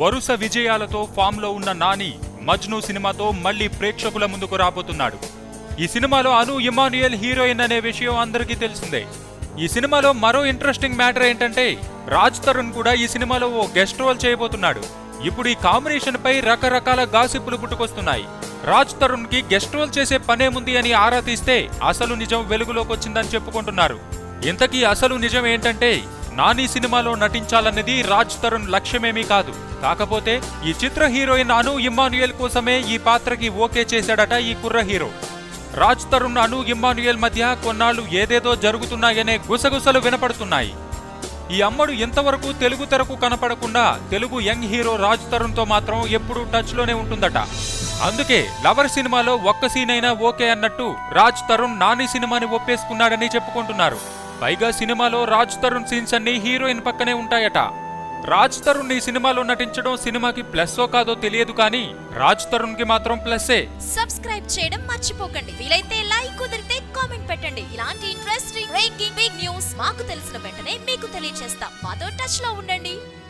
వరుస విజయాలతో ఫామ్లో ఉన్న నాని మజ్ను సినిమాతో మళ్ళీ ప్రేక్షకుల ముందుకు రాబోతున్నాడు. ఈ సినిమాలో అను ఇమానుయల్ హీరోయిన్ అనే విషయం అందరికీ తెలిసిందే. ఈ సినిమాలో మరో ఇంట్రెస్టింగ్ మ్యాటర్ ఏంటంటే రాజ్ తరుణ్ కూడా ఈ సినిమాలో ఓ గెస్ట్ రోల్ చేయబోతున్నాడు. ఇప్పుడు ఈ కాంబినేషన్ పై రకరకాల గాసిప్పులు పుట్టుకొస్తున్నాయి. రాజ్ తరుణ్కి గెస్ట్ రోల్ చేసే పనేముంది అని ఆరా తీస్తే అసలు నిజం వెలుగులోకి వచ్చిందని చెప్పుకుంటున్నారు. ఇంతకీ అసలు నిజం ఏంటంటే నాని సినిమాలో నటించాలన్నది రాజ్ తరుణ్ లక్ష్యమేమీ కాదు. కాకపోతే ఈ చిత్ర హీరోయిన్ అను ఇమ్మాన్యుయల్ కోసమే ఈ పాత్రకి ఓకే చేశాడట ఈ కుర్ర హీరో. రాజ్ తరుణ్ అను ఇమ్మాన్యుయల్ మధ్య కొన్నాళ్ళు ఏదేదో జరుగుతున్నాయనే గుసగుసలు వినపడుతున్నాయి. ఈ అమ్మడు ఇంతవరకు తెలుగు తెరకు కనపడకుండా తెలుగు యంగ్ హీరో రాజ్ తరుణ్తో మాత్రం ఎప్పుడూ టచ్లోనే ఉంటుందట. అందుకే లవర్ సినిమాలో ఒక్క సీన్ అయినా ఓకే అన్నట్టు రాజ్ తరుణ్ నాని సినిమాని ఒప్పేసుకున్నాడని చెప్పుకుంటున్నారు. పైగా సినిమాలో రాజ్ తరుణ్ సీన్స్ అన్ని హీరోయిన్ పక్కనే ఉంటాయట. రాజ్ తరుణ్ ఈ సినిమాలో నటించడం సినిమాకి ప్లస్సో కాదో తెలియదు కానీ రాజ్ తరుణ్కి మాత్రం ప్లస్సే. సబ్స్క్రైబ్ చేయడం మర్చిపోకండి. వీలైతే లైక్ కుదిరితే కామెంట్ పెట్టండి. ఇలాంటి ఇంట్రెస్టింగ్ బ్రేకింగ్ బిగ్ న్యూస్ మాకు తెలిసిన వెంటనే మీకు తెలియజేస్తాం మాతో టచ్లో ఉండండి.